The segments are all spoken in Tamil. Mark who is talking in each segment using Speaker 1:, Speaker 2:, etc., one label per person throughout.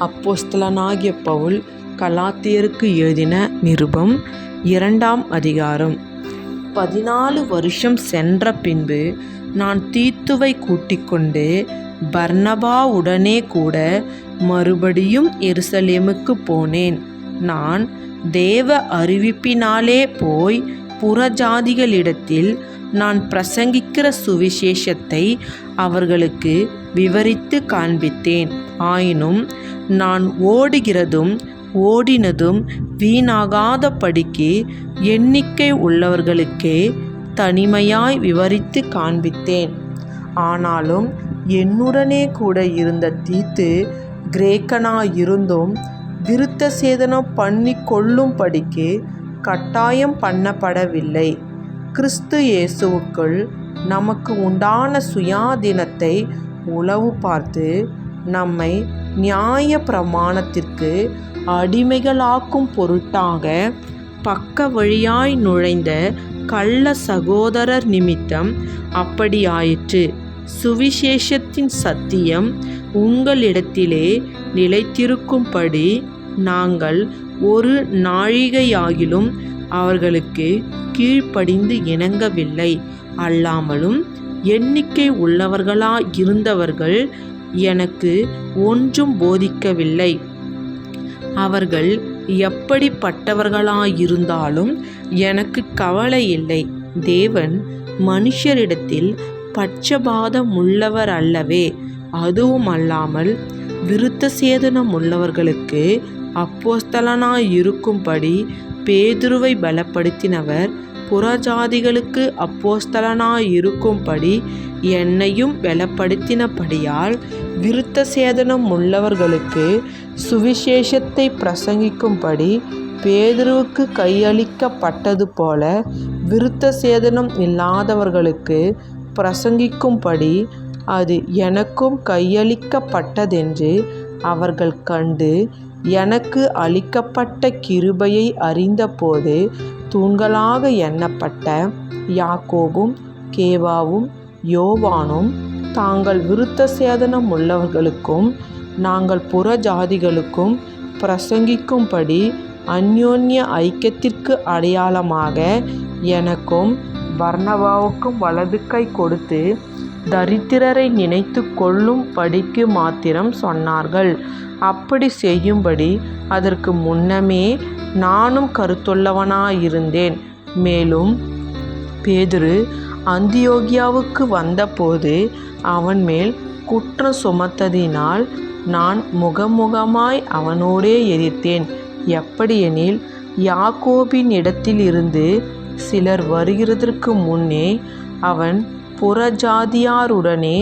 Speaker 1: அப்போஸ்தலனாகிய பவுல் கலாத்தியருக்கு எழுதின நிருபம் இரண்டாம் அதிகாரம். பதினாலு வருஷம் சென்ற பின்பு நான் தீத்துவை கூட்டிக்கொண்டு பர்னபாவுடனே கூட மறுபடியும் எருசலேமுக்கு போனேன். நான் தேவ அறிவிப்பினாலே போய் புறஜாதிகளிடத்தில் நான் பிரசங்கிக்கிற சுவிசேஷத்தை அவர்களுக்கு விவரித்து காண்பித்தேன். ஆயினும் நான் ஓடுகிறதும் ஓடினதும் வீணாகாதபடிக்கு எண்ணிக்கை உள்ளவர்களுக்கே தனிமையாய் விவரித்து காண்பித்தேன். ஆனாலும் என்னுடனே கூட இருந்த தீத்து கிரேக்கனாயிருந்தும் விருத்த சேதனம் பண்ணி கொள்ளும்படிக்கு கட்டாயம் பண்ணப்படவில்லை. கிறிஸ்து இயேசுவுக்குள் நமக்கு உண்டான சுயாதீனத்தை உளவு பார்த்து நம்மை நியாய பிரமாணத்திற்கு அடிமைகளாக்கும் பொருட்டாக பக்க வழியாய் நுழைந்த கள்ள சகோதரர் நிமித்தம் அப்படியாயிற்று. சுவிசேஷத்தின் சத்தியம் உங்களிடத்திலே நிலைத்திருக்கும்படி நாங்கள் ஒரு நாழிகையாகிலும் அவர்களுக்கு கீழ்ப்படிந்து இணங்கவில்லை. அல்லாமலும் எண்ணிக்கை உள்ளவர்களாயிருந்தவர்கள் எனக்கு ஒன்றும் போதிக்கவில்லை. அவர்கள் எப்படிப்பட்டவர்களாயிருந்தாலும் எனக்கு கவலை இல்லை. தேவன் மனுஷரிடத்தில் பட்சபாதம் உள்ளவர் அல்லவே அதுவும் அல்லாமல் விருத்த சேதனம் உள்ளவர்களுக்கு அப்போஸ்தலனாயிருக்கும்படி பேதுருவை பலப்படுத்தினவர். புறஜாதிகளுக்கு அப்போஸ்தலனாயிருக்கும்படி என்னையும் பலப்படுத்தினபடியால் விருத்த சேதனம் உள்ளவர்களுக்கு சுவிசேஷத்தை பிரசங்கிக்கும்படி பேதுருவுக்கு கையளிக்கப்பட்டது போல விருத்த சேதனம் இல்லாதவர்களுக்கு பிரசங்கிக்கும்படி அது எனக்கும் கையளிக்கப்பட்டதென்று அவர்கள் கண்டு எனக்கு அளிக்கப்பட்ட கிருபையை அறிந்தபோது தூண்களாக எண்ணப்பட்ட யாக்கோபும் கேவாவும் யோவானும் தாங்கள் விருத்த சேதனம் உள்ளவர்களுக்கும் நாங்கள் புற ஜாதிகளுக்கும் பிரசங்கிக்கும்படி அந்யோன்ய ஐக்கியத்திற்கு அடையாளமாக எனக்கும் வர்ணவாவுக்கும் வலது கை கொடுத்து தரித்திரரை நினைத்து கொள்ளும் படிக்கு மாத்திரம் சொன்னார்கள். அப்படி செய்யும்படி அதற்கு முன்னமே நானும் கருத்துள்ளவனாயிருந்தேன். மேலும் பேதுரு அந்தியோகியாவுக்கு வந்தபோது அவன் மேல் குற்றம் சுமத்ததினால் நான் முகமுகமாய் அவனோடே எதிர்த்தேன் எப்படியெனில் யாக்கோபின் இடத்திலிருந்து சிலர் வருகிறதற்கு முன்னே அவன் புறஜாதியாருடனே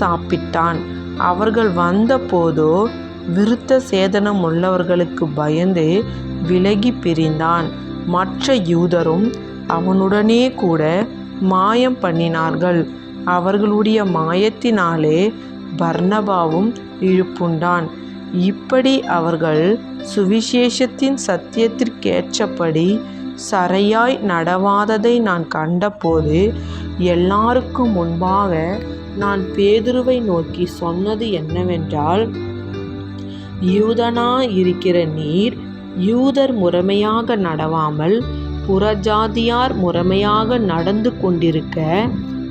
Speaker 1: சாப்பிட்டான். அவர்கள் வந்தபோதோ விருத்த சேதனம் உள்ளவர்களுக்கு பயந்து விலகி பிரிந்தான். மற்ற யூதரும் அவனுடனே கூட மாயம் பண்ணினார்கள். அவர்களுடைய மாயத்தினாலே பர்ணபாவும் இழுப்புண்டான். இப்படி அவர்கள் சுவிசேஷத்தின் சத்தியத்திற்கேற்றபடி சரையாய் நடவாததை நான் கண்டபோது எல்லாருக்கும் முன்பாக நான் பேதுருவை நோக்கி சொன்னது என்னவென்றால் யூதனா இருக்கிற நீர் யூதர் முறைமையாக நடவாமல் புறஜாதியார் முறைமையாக நடந்து கொண்டிருக்க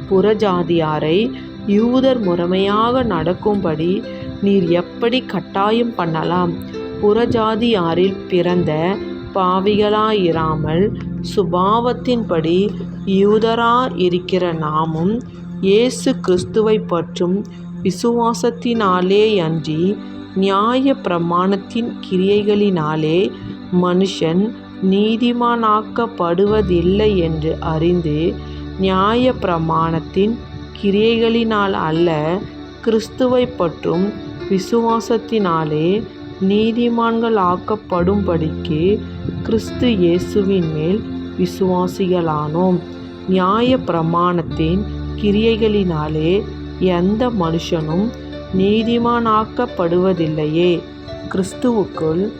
Speaker 1: புறஜாதியாரை யூதர் முறைமையாக நடக்கும்படி நீர் எப்படி கட்டாயம் பண்ணலாம்? புறஜாதியாரில் பிறந்த பாவிகளாயிராமல் சுபாவத்தின்படி யூதரா இருக்கிற நாமும் இயேசு கிறிஸ்துவை பற்றும் விசுவாசத்தினாலே அன்றி நியாய பிரமாணத்தின் கிரியைகளினாலே மனுஷன் நீதிமானாக்கப்படுவதில்லை என்று அறிந்து நியாய பிரமாணத்தின் கிரியைகளினால் அல்ல கிறிஸ்துவை பற்றும் விசுவாசத்தினாலே நீதிமான்கள் ஆக்கப்படும்படிக்கு கிறிஸ்து இயேசுவின் மேல் விசுவாசிகளானோம். நியாய பிரமாணத்தின் கிரியைகளினாலே எந்த மனுஷனும் நீதிமானாக்கப்படுவதில்லையே. கிறிஸ்துவுக்குள்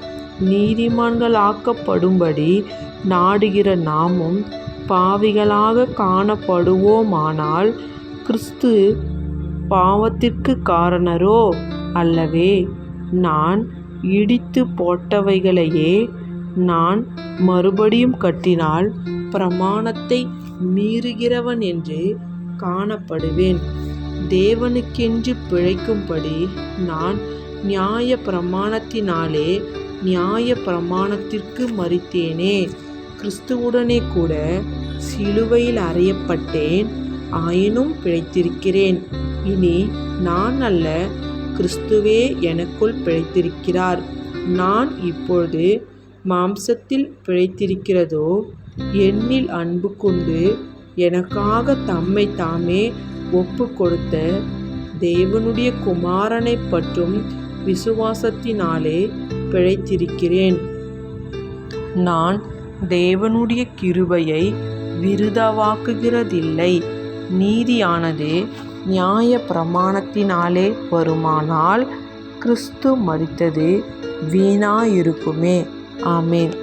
Speaker 1: நீதிமான்களாக்கப்படும்படி நாடுகிற நாமும் பாவிகளாக காணப்படுவோமானால் கிறிஸ்து பாவத்திற்கு காரணரோ? அல்லவே நான் இடித்து போட்டவைகளையே நான் மறுபடியும் கட்டினால் பிரமாணத்தை மீறுகிறவன் என்று காணப்படுவேன். தேவனுக்கென்று பிழைக்கும்படி நான் நியாய பிரமாணத்தினாலே நியாய பிரமாணத்திற்கு மறித்தேனே. கிறிஸ்துவுடனே கூட சிலுவையில் அறையப்பட்டேன் ஆயினும் பிழைத்திருக்கிறேன். இனி நான் அல்ல கிறிஸ்துவே எனக்குள் பிழைத்திருக்கிறார். நான் இப்பொழுது மாம்சத்தில் பிழைத்திருக்கிறதோ? என்னில் அன்பு கொண்டு எனக்காக தம்மை தாமே ஒப்பு கொடுத்த தேவனுடைய குமாரனை பற்றும் விசுவாசத்தினாலே பிழைத்திருக்கிறேன். நான் தேவனுடைய கிருபையை விருதவாக்குகிறதில்லை. நீதியானது நியாய பிரமாணத்தினாலே வருமானால் கிறிஸ்து மரித்தது வீணாயிருக்குமே. ஆமேன்